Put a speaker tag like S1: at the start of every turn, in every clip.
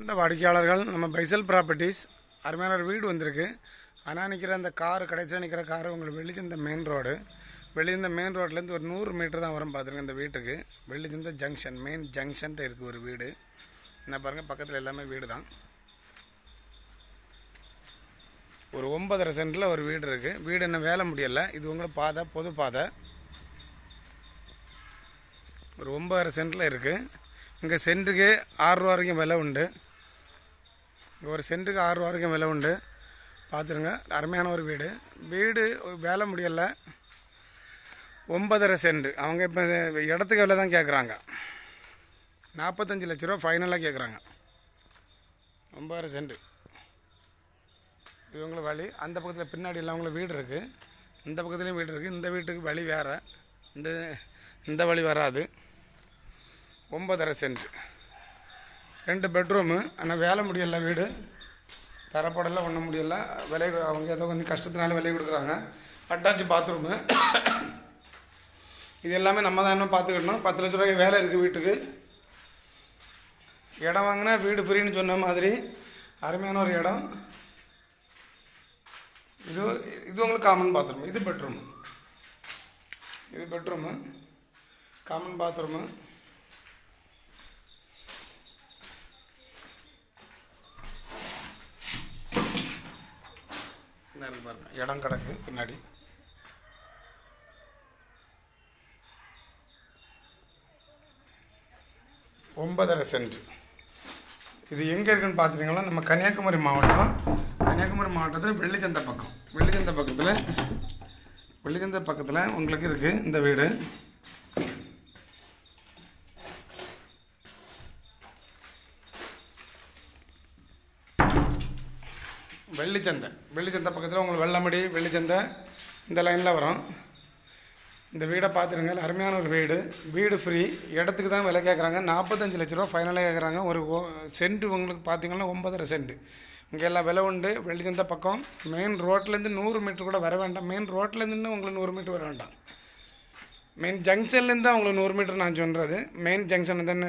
S1: இந்த வாடிக்கையாளர்கள் நம்ம பைசல் ப்ராப்பர்ட்டிஸ் அருமையான ஒரு வீடு வந்திருக்கு. ஆனால் நிற்கிற அந்த கார் கடைசியாக நிற்கிற கார் உங்களுக்கு Vellichanthai main road Vellichanthai main ரோட்லேருந்து ஒரு நூறு மீட்டர் தான் வரும் பார்த்துருங்க இந்த வீட்டுக்கு. வெள்ளிச்சந்த ஜங்ஷன் மெயின் ஜங்ஷன்ட்டு இருக்குது ஒரு வீடு. என்ன பாருங்கள் பக்கத்தில் எல்லாமே வீடு தான். ஒரு ஒன்பதரை சென்டில் ஒரு வீடு இருக்குது வீடு இன்னும் வேலை முடியலை. இது உங்களை பாதை பொது பாதை. ஒரு ஒன்பதரை சென்டில் இருக்குது இங்கே சென்ட்டுக்கு ஆறுரூவா வரைக்கும் விலை உண்டு. இங்கே ஒரு சென்ட்டுக்கு ஆறுரூவா வரைக்கும் விலை உண்டு. பார்த்துருங்க அருமையான ஒரு வீடு. வீடு வேலை முடியலை. ஒன்பதரை சென்ட். அவங்க இப்போ இடத்துக்கு விலை தான் கேட்குறாங்க நாற்பத்தஞ்சு லட்ச ரூபா ஃபைனலாக கேட்குறாங்க ஒன்பதரை சென்ட். இவங்கள வழி. அந்த பக்கத்தில் பின்னாடி எல்லாம் வீடு இருக்குது இந்த பக்கத்துலேயும் வீடு இருக்குது இந்த வீட்டுக்கு வழி வேறு. இந்த இந்த வழி வராது. ஒன்பதரை சென்ட். ரெண்டு பெட்ரூமு ஆனால் வேலை முடியல வீடு. தரப்படலை ஒன்றும் முடியல. விலை அவங்க ஏதோ கொஞ்சம் கஷ்டத்தினால விலை கொடுக்குறாங்க. அட்டாச் பாத்ரூமு இது எல்லாமே நம்ம தான் இன்னும் பார்த்துக்கிடணும் பத்து லட்ச ரூபாய்க்கு வேலை இருக்குது வீட்டுக்கு. இடம் வாங்கினா வீடு ஃப்ரீன்னு சொன்ன மாதிரி அருமையான ஒரு இடம். இது இது உங்களுக்கு காமன் பாத்ரூம் இது பெட்ரூமு இது பெட்ரூமு காமன் பாத்ரூமு பாருங்க. இடம் கிடக்கு பின்னாடி. ஒன்பதரை சென்ட். இது எங்கே இருக்குன்னு பார்த்துட்டிங்கன்னா நம்ம கன்னியாகுமரி மாவட்டம். கன்னியாகுமரி மாவட்டத்தில் வெள்ளிச்சந்தை பக்கம். வெள்ளிச்சந்தை பக்கத்தில் வெள்ளிச்சந்தை பக்கத்தில் உங்களுக்கு இருக்குது இந்த வீடு. வெள்ளிச்சந்தை. வெள்ளிச்சந்தை பக்கத்தில் உங்களுக்கு வெள்ளமடி வெள்ளிச்சந்தை இந்த லைனில் வரும். இந்த வீடை பார்த்துருங்க அருமையான ஒரு வீடு. வீடு ஃப்ரீ இடத்துக்கு தான் விலை கேட்குறாங்க நாற்பத்தஞ்சு லட்ச ரூபா ஃபைனலாக கேட்குறாங்க ஒரு சென்ட் உங்களுக்கு பார்த்தீங்கன்னா ஒன்பதரை சென்ட் இங்கே எல்லாம் விலை உண்டு. வெள்ளிச்சந்த பக்கம். மெயின் ரோட்லேருந்து நூறு மீட்ரு கூட வர வேண்டாம். மெயின் ரோட்லேருந்து உங்களுக்கு நூறு மீட்ரு வர வேண்டாம். மெயின் ஜங்ஷன்லேருந்து தான் உங்களுக்கு நூறு மீட்ரு நான் சொல்கிறது மெயின் ஜங்ஷன் தான்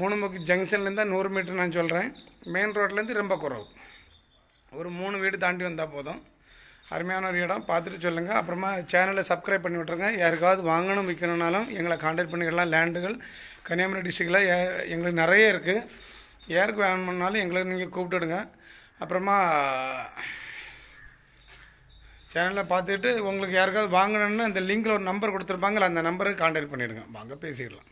S1: மூணுமுக்கு ஜங்ஷன்லேருந்து தான் நூறு மீட்ரு நான் சொல்கிறேன் மெயின் ரோட்லேருந்து ரொம்ப குறவு. ஒரு மூணு வீடு தாண்டி வந்தால் போதும். அருமையான ஒரு இடம். பார்த்துட்டு சொல்லுங்கள் அப்புறமா சேனலை சப்ஸ்கிரைப் பண்ணி விட்ருங்க யாருக்காவது வாங்கணும் விற்கணுன்னாலும் எங்களை காண்டாக்ட் பண்ணிக்கலாம். லேண்டுகள் கன்னியாகுமரி டிஸ்ட்ரிக்டில் எங்களுக்கு நிறைய இருக்குது யாருக்கு வேணும்னாலும் எங்களை நீங்கள் கூப்பிட்டுடுங்க. அப்புறமா சேனலில் பார்த்துட்டு உங்களுக்கு யாருக்காவது வாங்கணும்னு அந்த லிங்கில் ஒரு நம்பர் கொடுத்துருப்பாங்க அந்த நம்பருக்கு காண்டாக்ட் பண்ணிவிடுங்க வாங்க பேசிக்கலாம்